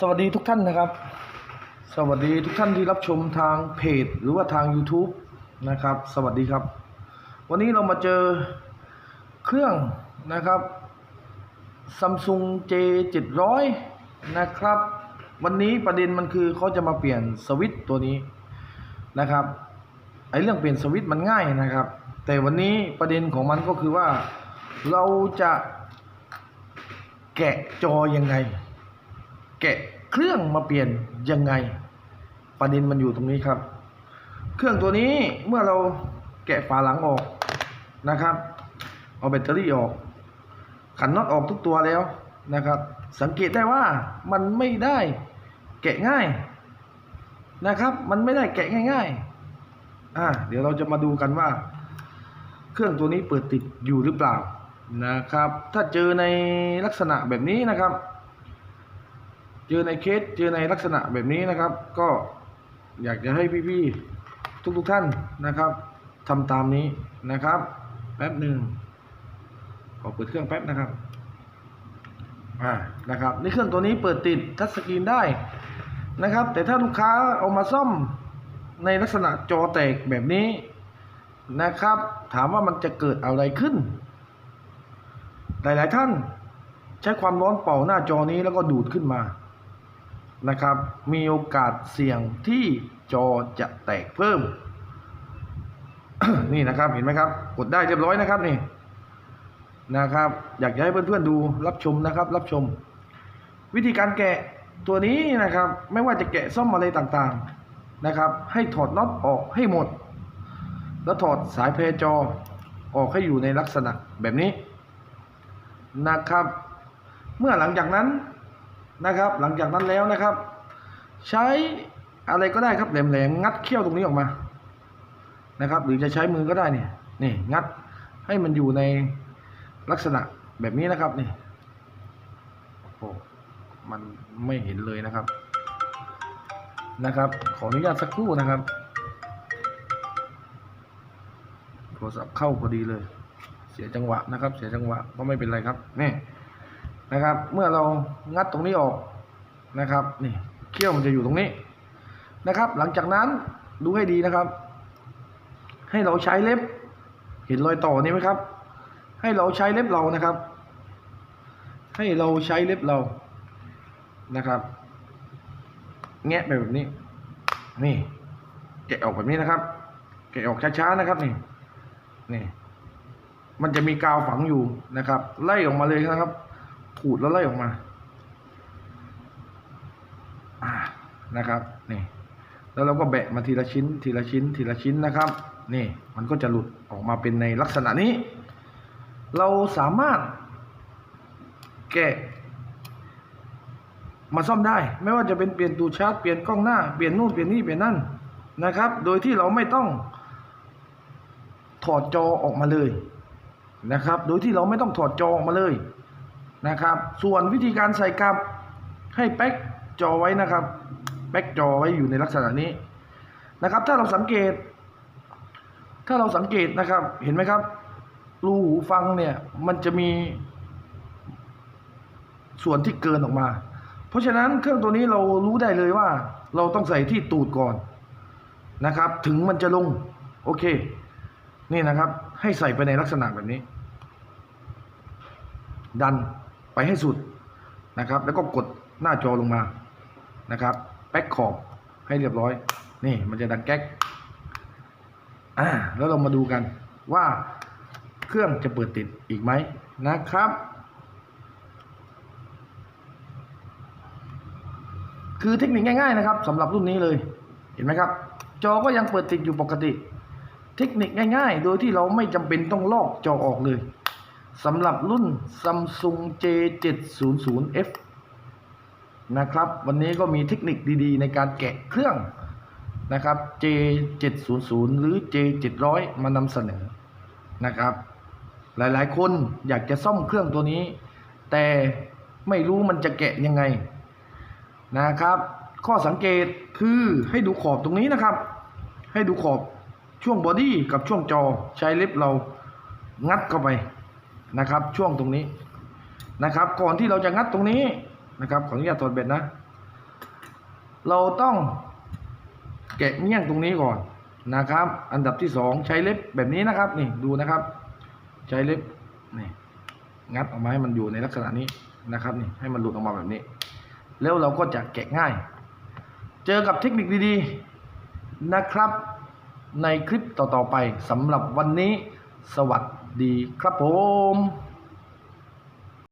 สวัสดีทุกท่านนะครับ สวัสดีทุกท่านที่รับชมทางเพจ หรือว่าทาง YouTube นะครับ สวัสดีครับ วันนี้เรามาเจอเครื่องนะครับ Samsung J 700นะครับ วันนี้ประเด็นมันคือเขาจะมาเปลี่ยนสวิตตัวนี้นะครับไอเรื่องเปลี่ยนสวิตมันง่ายนะครับ แต่วันนี้ประเด็นของมันก็คือว่าเราจะแกะจอยังไง แกะเครื่องมาเปลี่ยนยังไง ประเด็นมันอยู่ตรงนี้ครับ เครื่องตัวนี้เมื่อเราแกะฝาหลังออกนะครับ เอาแบตเตอรี่ออก ขันน็อตออกทุกตัวแล้วนะครับ สังเกตได้ว่ามันไม่ได้แกะง่ายนะครับ มันไม่ได้แกะง่ายๆอ่าเดี๋ยวเราจะมาดูกันว่า เครื่องตัวนี้เปิดติดอยู่หรือเปล่านะครับ ถ้าเจอในลักษณะแบบนี้นะครับ เจอในเคสเจอในลักษณะแบบนี้นะครับ ก็อยากจะให้พี่ๆทุกๆท่านนะครับทำตามนี้นะครับ แป๊บหนึ่งขอเปิดเครื่องแป๊บนะครับอ่านะครับในเครื่องตัวนี้เปิดติดทัชสกรีนได้นะครับ แต่ถ้าลูกค้าเอามาซ่อมในลักษณะจอแตกแบบนี้นะครับ ถามว่ามันจะเกิดอะไรขึ้น หลาย ๆ ท่าน ใช้ความร้อนเป่าหน้าจอนี้แล้วก็ดูดขึ้นมา นะครับ มีโอกาสเสี่ยงที่จอจะแตกเพิ่ม นี่นะครับเห็นไหมครับ กดได้เรียบร้อยนะครับนี่นะครับ อยากให้เพื่อนๆดูรับชมนะครับ รับชม วิธีการแกะตัวนี้นะครับ ไม่ว่าจะแกะซ่อมอะไรต่างๆนะครับ ให้ถอดน็อตออกให้หมด แล้วถอดสายเพจอออกให้อยู่ในลักษณะแบบนี้นะครับ เมื่อหลังจากนั้น นะครับ หลังจากนั้นแล้วนะครับ ใช้อะไรก็ได้ครับแหลมๆงัดเขี้ยวตรงนี้ออกมานะครับ หรือจะใช้มือก็ได้นี่นี่งัดให้มันอยู่ในลักษณะแบบนี้นะครับนี่โอ้โหมันไม่เห็นเลยนะครับนะครับ ขออนุญาตสักครู่นะครับ โทรศัพท์เข้าพอดีเลย เสียจังหวะนะครับ เสียจังหวะก็ไม่เป็นไรครับนี่ นะครับ เมื่อเรางัดตรงนี้ออกนะครับนี่เขี้ยวมันจะอยู่ตรงนี้นะครับ หลังจากนั้นดูให้ดีนะครับ ให้เราใช้เล็บ เห็นรอยต่อนี้ไหมครับ ให้เราใช้เล็บเรานะครับ ให้เราใช้เล็บเรานะครับ แงะไปแบบนี้ นี่แกะออกแบบนี้นะครับ แกะออกช้าๆนะครับนี่นี่มันจะมีกาวฝังอยู่นะครับ ไล่ออกมาเลยนะครับ ขูดแล้วไล่ออกมาอ่านะครับนี่แล้วเราก็แบะมาทีละชิ้น ทีละชิ้น ทีละชิ้นนะครับ นี่มันก็จะหลุดออกมาเป็นในลักษณะนี้ เราสามารถแกะมาซ่อมได้ ไม่ว่าจะเป็นเปลี่ยนตูชาร์จเปลี่ยนกล้องหน้าเปลี่ยนนู่นเปลี่ยนนี่เปลี่ยนนั่นนะครับ โดยที่เราไม่ต้องถอดจอออกมาเลยนะครับ โดยที่เราไม่ต้องถอดจอออกมาเลย นะครับ ส่วนวิธีการใส่กลับให้แป๊กจอไว้นะครับแป๊กจอไว้อยู่ในลักษณะนี้นะครับ ถ้าเราสังเกต ถ้าเราสังเกตนะครับเห็นไหมครับ รูหูฟังเนี่ยมันจะมีส่วนที่เกินออกมา เพราะฉะนั้นเครื่องตัวนี้เรารู้ได้เลยว่า เราต้องใส่ที่ตูดก่อนนะครับ ถึงมันจะลงโอเค นี่นะครับ ให้ใส่ไปในลักษณะแบบนี้ ดัน ไปให้สุดนะครับ แล้วก็กดหน้าจอลงมานะครับแป๊กขอบให้เรียบร้อย นี่มันจะดังแก๊กอ่าแล้วเรามาดูกันว่าเครื่องจะเปิดติดอีกไหมนะครับ คือเทคนิคง่ายๆนะครับสำหรับรุ่นนี้เลยเห็นไหมครับ จอก็ยังเปิดติดอยู่ปกติ เทคนิคง่ายๆ โดยที่เราไม่จำเป็นต้องลอกจอออกเลย สำหรับรุ่น Samsung J700F นะครับ วันนี้ก็มีเทคนิคดีๆ ในการแกะเครื่องนะครับ J700 หรือ J700 มานำเสนอนะครับ หลายๆ คนอยากจะซ่อมเครื่องตัวนี้ แต่ไม่รู้มันจะแกะยังไงนะครับ ข้อสังเกตคือให้ดูขอบตรงนี้นะครับ ให้ดูขอบช่วงบอดี้กับช่วงจอใช้เล็บเรางัดเข้าไป นะครับ ช่วงตรงนี้นะครับ ก่อนที่เราจะงัดตรงนี้นะครับ ขออนุญาตถอดเบ็ดนะ เราต้องแกะเงี้ยงตรงนี้ก่อนนะครับ อันดับที่สองใช้เล็บแบบนี้นะครับ นี่ดูนะครับ ใช้เล็บนี่งัดออกมาให้มันอยู่ในลักษณะนี้นะครับนี่ให้มันหลุดออกมาแบบนี้ แล้วเราก็จะแกะง่าย เจอกับเทคนิคดีๆนะครับ ในคลิปต่อๆไปสำหรับวันนี้สวัสดี ดีครับผม